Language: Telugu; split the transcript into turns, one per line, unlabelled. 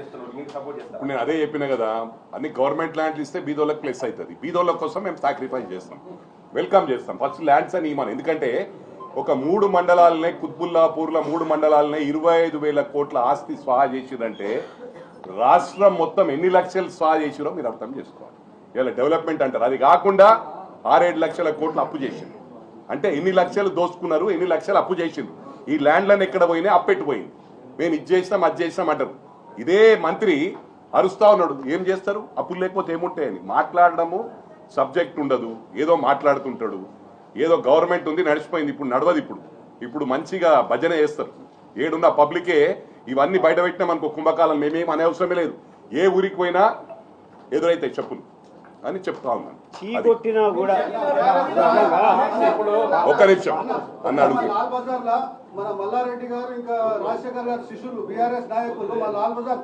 ఇప్పుడు నేను అదే చెప్పిన కదా అన్ని గవర్నమెంట్ ల్యాండ్లు ఇస్తే బీదోళ్ళకి ప్లస్ అవుతుంది బీదోళ్ళ కోసం మేము సాక్రిఫైస్ చేస్తాం. వెల్కమ్ చేస్తాం. ఫస్ట్ ల్యాండ్స్ అని ఇవ్వను. ఎందుకంటే ఒక మూడు మండలాలనే కుత్బుల్లాపూర్ల మూడు మండలాలనే ఇరవై ఐదు వేల కోట్ల ఆస్తి స్వాహా చేసిరంటే రాష్ట్రం మొత్తం ఎన్ని లక్షలు స్వాహా చేసిరో మీరు అర్థం చేసుకోవాలి. ఇలా డెవలప్మెంట్ అంటారు. అది కాకుండా ఆరేడు లక్షల కోట్లు అప్పు చేసింది. అంటే ఎన్ని లక్షలు దోసుకున్నారు ఎన్ని లక్షలు అప్పు చేసింది. ఈ ల్యాండ్లను ఎక్కడ పోయినా అప్పెట్టిపోయింది మేము ఇది చేసినాం అది చేసినాం అంటారు. ఇదే మంత్రి అరుస్తా ఉన్నాడు. ఏం చేస్తారు? అప్పులు లేకపోతే ఏముంటాయని మాట్లాడడము సబ్జెక్ట్ ఉండదు. ఏదో మాట్లాడుతుంటాడు. ఏదో గవర్నమెంట్ ఉంది నడిచిపోయింది. ఇప్పుడు నడవదు ఇప్పుడు. ఇప్పుడు మంచిగా భజన చేస్తారు. ఏడున్న పబ్లికే ఇవన్నీ బయట పెట్టినాం అనుకో కుంభకాలం మేమేం అనే అవసరమే లేదు. ఏ ఊరికి పోయినా ఎదురైతాయి చెప్పులు. అని చెప్తా ఉన్నాను
చీ
అది.
కొట్టినా కూడా
ఒక్క నిమిషం అన్న అడుగు
లాల్ బజార్ లా మన మల్లారెడ్డి గారు ఇంకా రాజశేఖర్ గారు శిష్యులు బీఆర్ఎస్ నాయకులు మా లాల్ బజార్